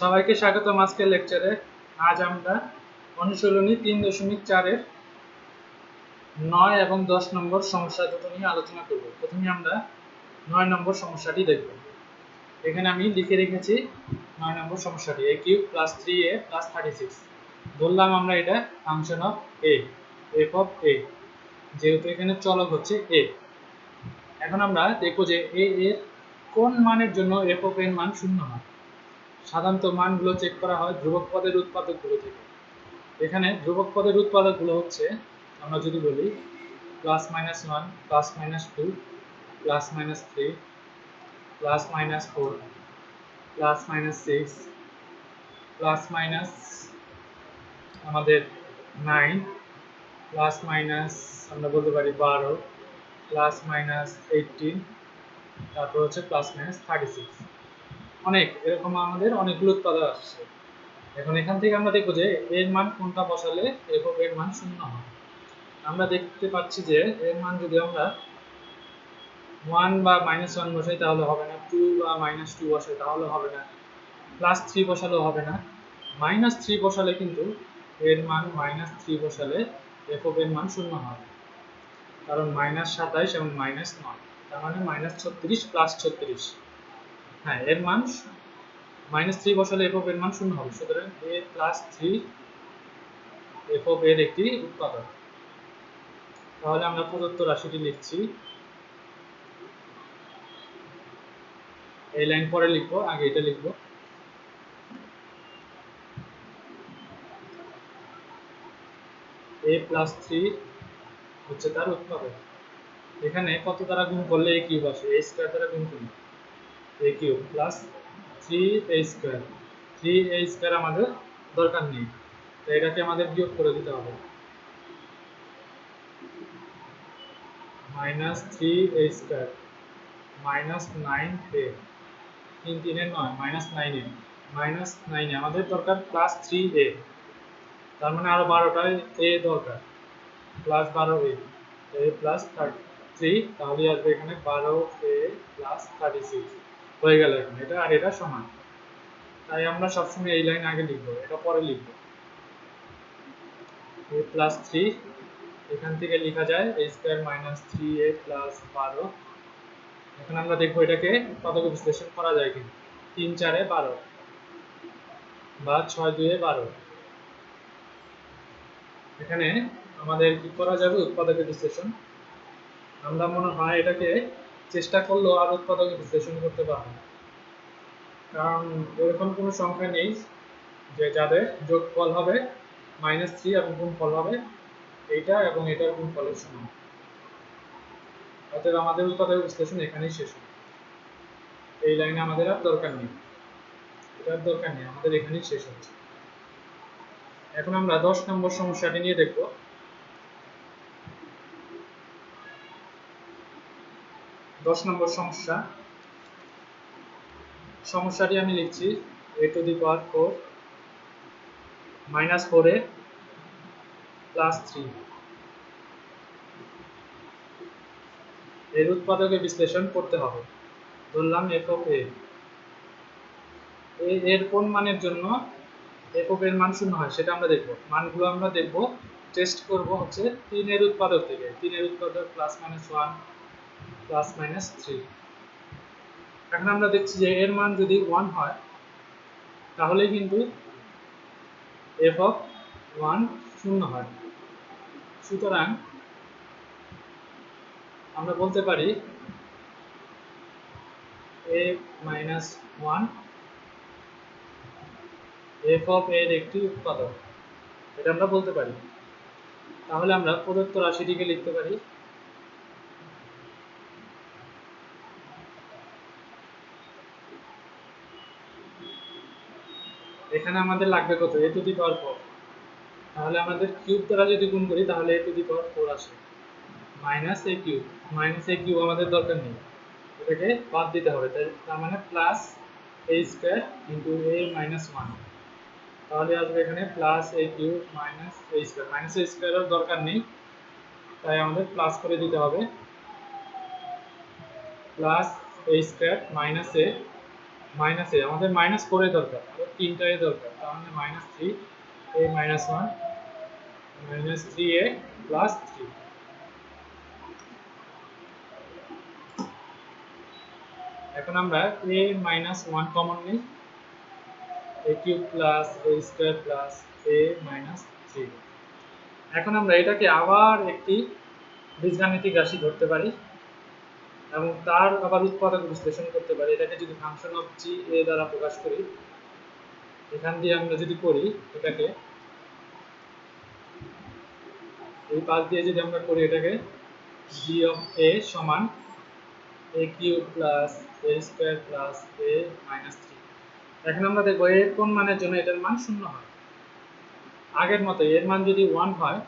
সবাইকে স্বাগতম আজকের লেকচারে আজ আমরা অনুশীলনী তিন দশমিক চারের নয় এবং দশ নম্বর সমস্যা দুটো নিয়ে আলোচনা করব। প্রথমে আমরা নয় নম্বর সমস্যাটি দেখব। এখানে আমি লিখে রেখেছি নয় নম্বর সমস্যাটি। A cube plus three a plus thirty six বললাম আমরা এটা function of a f of a যেহেতু এখানে চলক হচ্ছে এ এখন আমরা দেখব যে এ এর কোন মানের জন্য এফ অফ এর মান শূন্য হয়। সাধারণত মানগুলো চেক করা হয় ধ্রুবক পদের উৎপাদকগুলো থেকে। এখানে ধ্রুবক পদের উৎপাদকগুলো হচ্ছে, আমরা যদি বলি plus minus one plus minus two plus minus three plus minus four plus minus six plus minus আমাদের নাইন প্লাস মাইনাস আমরা বলতে পারি বারো প্লাস মাইনাস এইটিন তারপর হচ্ছে প্লাস মাইনাস থার্টি সিক্স অনেক, এরকম আমাদের অনেকগুলো উৎপাদক আসছে। এখন এখান থেকে আমরা দেখব যে এর মান কোনটা বসালে একক এর মান শূন্য হয়। আমরা দেখতে পাচ্ছি যে এর মান যদি আমরা ওয়ান বা মাইনাস ওয়ান বসাই, তাহলে হবে না। টু বা মাইনাস টু বসাই, তাহলে হবে না। প্লাস থ্রি বসালেও হবে না। মাইনাস থ্রি বসালে কিন্তু এর মান মাইনাস থ্রি বসালে একক এর মান শূন্য হবে কারণ মাইনাস সাতাইশ এবং মাইনাস নয়। তার মানে মাইনাস ছত্রিশ প্লাস ছত্রিশ। হ্যাঁ এর মান মাইনাস থ্রি বসালে এফ এর মান শূন্য হবে। সুতরাং এ প্লাস থ্রি এফ এর একটি উৎপাদক। তাহলে আমরা প্রদত্ত রাশিটি লিখছি। এই লাইন পরে লিখব, আগে এটা লিখব। এ প্লাস থ্রি হচ্ছে তার উৎপাদক। এখানে কত দ্বারা গুণ করলে এ কিউব আসে? এ স্কোয়ার দ্বারা গুণ করলে। A cube plus three a square three a square আমাদের দরকার নেই। তো এটাকে আমাদের বিয়োগ করে দিতে হবে। Minus three a square minus nine a তিন তিনে নয় মাইনাস নাইনে মাইনাস নাইনে আমাদের দরকার প্লাস থ্রি এ তার মানে আরও বারোটায় এ দরকার প্লাস বারো a a plus thirty three তাহলে আসবে এখানে বারো এ প্লাস থার্টি সিক্স হয়ে গেল এখন। এটা আর এটা সমান। তাই আমরা সবসময় এই লাইন আগে লিখব, এটা পরে লিখব। এ প্লাস থ্রি এখান থেকে লেখা যায় a square minus three a plus বারো। এখন আমরা দেখব এটাকে কতকে বিশ্লেষণ করা যায় কিন্তু তিন, চারে বারো বা ছয়, দুয়ে বারো। এখানে আমাদের কি করা যাবে? উৎপাদকের বিশ্লেষণ। আমরা মনে হয় এটাকে চেষ্টা করলেও আর উৎপাদকের বিশ্লেষণ করতে পারব কারণ এরকম কোনো সংখ্যা নেই যে যাদের যোগফল হবে মাইনাস থ্রি এবং গুণফল হবে, এইটা এবং এটার গুণফলের সমান। অতএব আমাদের উৎপাদক বিশ্লেষণ এখানেই শেষ হবে। এই লাইনে আমাদের আর দরকার নেই। এটার দরকার নেই, আমাদের এখানেই শেষ হচ্ছে। এখন আমরা দশ নম্বর সমস্যাটি নিয়ে দেখব। দশ নম্বর সমস্যা। সমস্যাটি আমি লিখছি a to the power four minus four a plus three এর উৎপাদকের বিশ্লেষণ করতে হবে। ধরলাম এফ অফ এর কোন মানের জন্য এফ অফ এর মান শূন্য হয় সেটা আমরা দেখব। মানগুলো আমরা দেখব টেস্ট করব হচ্ছে তিনের উৎপাদক থেকে। তিনের উৎপাদক plus minus one plus minus three এখন আমরা দেখছি যে এর মান যদি ওয়ান হয় তাহলে কিন্তু এফ অফ ওয়ান শূন্য হয়। সুতরাং আমরা বলতে পারি a minus one f of এর একটি উৎপাদক। এটা আমরা বলতে পারি। তাহলে আমরা প্রদত্ত রাশিটিকে লিখতে পারি এখানে আমাদের লাগবে কত? এ টু দি পাওয়ার ফোর তাহলে আমাদের কিউব দ্বারা যদি গুণ করি, তাহলে a to the power four আসে। Minus a cube minus a cube আমাদের দরকার নেই। এটাকে বাদ দিতে হবে। তার মানে plus a square into a minus one তাহলে আসবে এখানে plus a cube minus a square minus a স্কোয়ারের দরকার নেই। তাই আমাদের প্লাস করে দিতে হবে। Plus a square minus a minus a, আমাদের মাইনাস করে দরকার তিনটা এ দরকার, তাহলে minus three a minus one minus three a plus three এখন আমরা এ মাইনাস ওয়ান কমন নিই a cube plus a square plus a minus three এখন আমরা এটাকে আবার একটি বীজগাণিতিক রাশি ধরতে পারি। এবং তার আবার উৎপাদক বিশ্লেষণ করতে পারি। এটাকে যদি ফাংশন অফ জি এ দ্বারা প্রকাশ করি, এখান দিয়ে আমরা যদি করি এটাকে, এই পাশ দিয়ে যদি আমরা করি এটাকে জি অফ এ সমান a cube plus a square plus a minus three এখন আমরা দেখব এর কোন মানের জন্য এটার মান শূন্য হয়। আগের মতো এর মান যদি ওয়ান হয়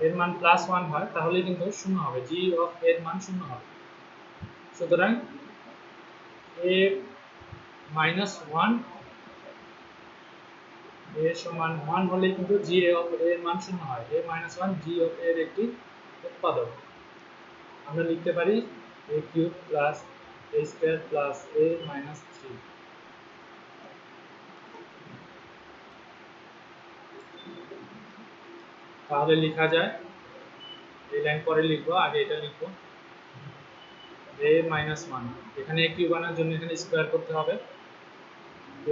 এর মান প্লাস ওয়ান হয় তাহলে কিন্তু শূন্য হবে জি অফ এর মান শূন্য হবে। সুতরাং এ মাইনাস ওয়ান এ সমান ওয়ান হলেই কিন্তু জি অফ এর মান শূন্য হয়। A minus one g of এর একটি উৎপাদক। আমরা লিখতে পারি a cube plus a square plus a minus three তাহলে লেখা যায়। এই লাইন পরে লিখব, আগে এটা লিখব। এ মাইনাস ওয়ান এখানে এ কিউব আনার জন্য এখানে স্কোয়ার করতে হবে।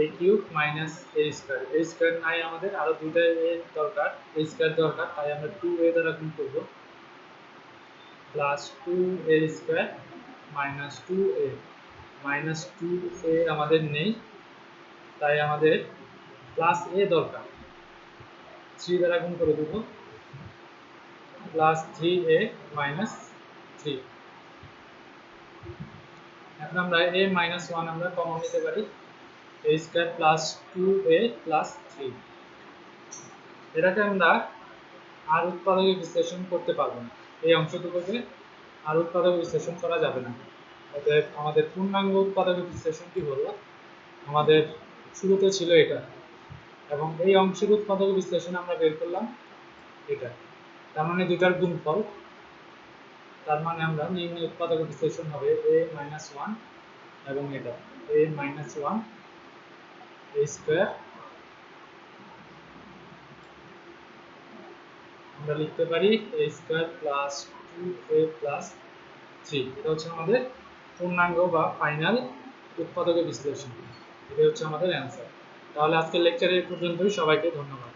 A cube minus a square a square নাই আমাদের, আরও দুইটা এ দরকার। এ স্কোয়ার দরকার, তাই আমরা টু এ দ্বারা গুণ করব। Plus two a square minus two a minus two a আমাদের নেই, তাই আমাদের প্লাস এ দরকার। থ্রি দ্বারা গুণ করে দেবো। Plus three a minus three এখন আমরা এ মাইনাস ওয়ান আমরা কমন নিতে পারি। A square plus two a plus three এটাকে আমরা আর উৎপাদকে বিশ্লেষণ করতে পারব না। এই অংশটুকুকে আর উৎপাদক বিশ্লেষণ করা যাবে না। অতএব আমাদের পূর্ণাঙ্গ উৎপাদক বিশ্লেষণটি হলো? আমাদের শুরুতে ছিল এটা। এবং এই অংশের উৎপাদক বিশ্লেষণ আমরা বের করলাম এটা। তার মানে দুটার গুণফল। তার মানে আমরা নিম্ন উৎপাদক বিশ্লেষণ হবে এ মাইনাস ওয়ান এবং এটা a minus one a square আমরা লিখতে পারি a square plus two a plus three এটা হচ্ছে আমাদের পূর্ণাঙ্গ বা ফাইনাল উৎপাদকের বিশ্লেষণ। এটা হচ্ছে আমাদের অ্যান্সার তাহলে আজকের লেকচার এই পর্যন্তই। সবাইকে ধন্যবাদ।